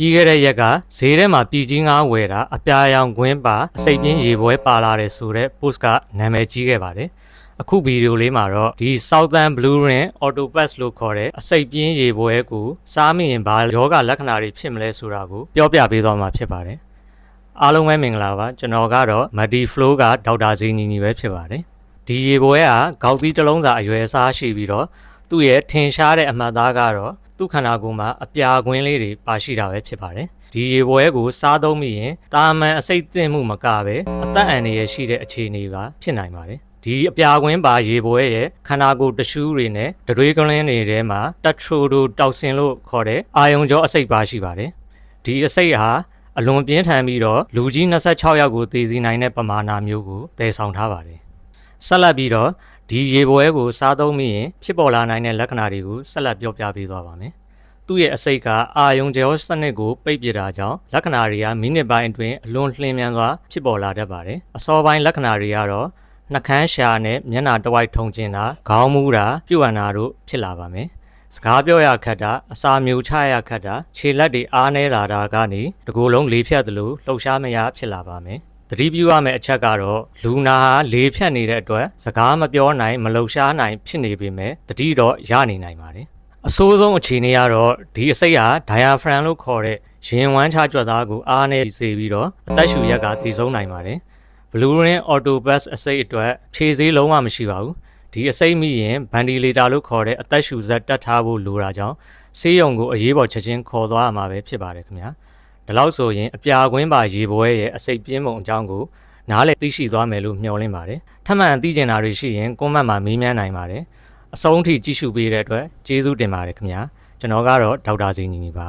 ပြီးခဲ့တဲ့ရက်ကဈေးထဲမှာပြည်ကြီးငါးဝယ်တာအပြာရောင်ကွင်းပါအစိတ်ပြင်းရေပွဲပါလာတယ်ဆိုတော့ post ကနာမည်ကြီးခဲ့ပါတယ်အခုဗီဒီယိုလေးမှာတော့ဒီ Southern Blue Ring Auto Pass လို့ခေါ်တဲ့အစိတ်ပြင်းရေပွဲကိုစားမိရင်ဘာယောဂလက္ခဏာတွေဖြစ်မလဲဆိုတာကိုပြောပြပေးသွားမှာဖြစ်ပါတယ်အားလုံးပဲမင်္ဂလာပါကျွန်တော်ကတော့ Muddy Flow ကဒေါက်တာဇီနီနီပဲဖြစ်ပါတယ်ဒီရေပွဲကဂေါက်သီးတစ်လုံးစာအရွယ်အစားရှိပြီးတော့သူ့ရဲ့ထင်ရှားတဲ့အမှတ်သားကတော့ သူ့ခန္ဓာကိုယ်မှာအပြာကွင်းလေးတွေပါရှိတာပဲဖြစ်ပါတယ်ဒီရေပွဲကိုစားသုံးမိရင်တာမန်အစိတ်သင့်မှုမကပဲအသက်အန္တရာယ်ရှိတဲ့အခြေအနေပါဖြစ်နိုင်ပါတယ်ဒီအပြာကွင်းပါရေပွဲရဲ့ခန္ဓာကိုယ်တ िश ူးတွေနဲ့တတွေးကလင်းတွေထဲမှာတက်ထရိုဒိုတောက်ဆင်လို့ခေါ်တဲ့အာယုံကြောအစိတ်ပါရှိပါတယ်ဒီအစိတ်ဟာအလွန်ပြင်းထန်ပြီးတော့လူကြီး26ယောက်ကိုသေစီနိုင်တဲ့ပမာဏမျိုးကိုတည်ဆောင်ထားပါတယ်ဆက်လက်ပြီးတော့ ဒီရေပွဲကိုစားသုံးမိရင်ဖြစ်ပေါ်လာနိုင်တဲ့လက္ခဏာတွေကိုဆက်လက်ပြောပြပေးသွားပါမယ်သူ့ရဲ့အစိတ်ကအာယုံကြောစနစ်ကိုပိတ်ပစ်တာကြောင့်လက္ခဏာတွေကမိနစ်ပိုင်းအတွင်းအလွန်လျင်မြန်စွာဖြစ်ပေါ်လာတတ်ပါတယ်အစောပိုင်းလက္ခဏာတွေကတော့နှကန်းရှာနဲ့မျက်နှာတစ်ဝိုက်ထုံကျင်တာခေါင်းမူးတာပြုတ်အံတာတို့ဖြစ်လာပါမယ်စကားပြောရခက်တာအစာမျိုးချရခက်တာခြေလက်တွေအားနေလာတာကနေတကူလုံးလေးဖြတ်သလိုလှုပ်ရှားမရဖြစ်လာပါမယ် သတိပြုရမယ့်အချက်ကတော့လူနာဟာလေးဖြတ်နေတဲ့အတွက်စကားမပြောနိုင်မလှုပ်ရှားနိုင်ဖြစ်နေပေမဲ့သတိတော့ရနေနိုင်ပါတယ်အဆိုးဆုံးအခြေအနေကတော့ဒီအစိတ်ဟာ diaphragm လို့ခေါ်တဲ့ရင်ဝမ်းချကြွက်သားကိုအားနေစေပြီးတော့အသက်ရှူရက်ကတည်ဆုံးနိုင်ပါတယ် Blue Ring Auto Bus အစိတ်အတွက်ဖြည့်စည်းလုံးဝမရှိပါဘူးဒီအစိတ်မိရင် ventilator လို့ခေါ်တဲ့အသက်ရှူစက်တက်ထားဖို့လိုတာကြောင့်ဆေးရုံကိုအရေးပေါ်ချက်ချင်းခေါ်သွားရမှာပဲဖြစ်ပါတယ်ခင်ဗျာ ဒါလို့ဆိုရင်အပြာကွင်းပါရေပွဲရဲ့အစိတ်ပြင်းပုံအကြောင်းကိုနားလည်သိရှိသွားမယ်လို့မျှော်လင့်ပါတယ်ထပ်မံသိကျင်တာတွေရှိရင်ကွန်မန့်မှာမေးမြန်းနိုင်ပါတယ်အဆုံးထိကြည့်ရှုပေးတဲ့အတွက်ကျေးဇူးတင်ပါတယ်ခင်ဗျာကျွန်တော်ကတော့ဒေါက်တာဇီနီနီပါ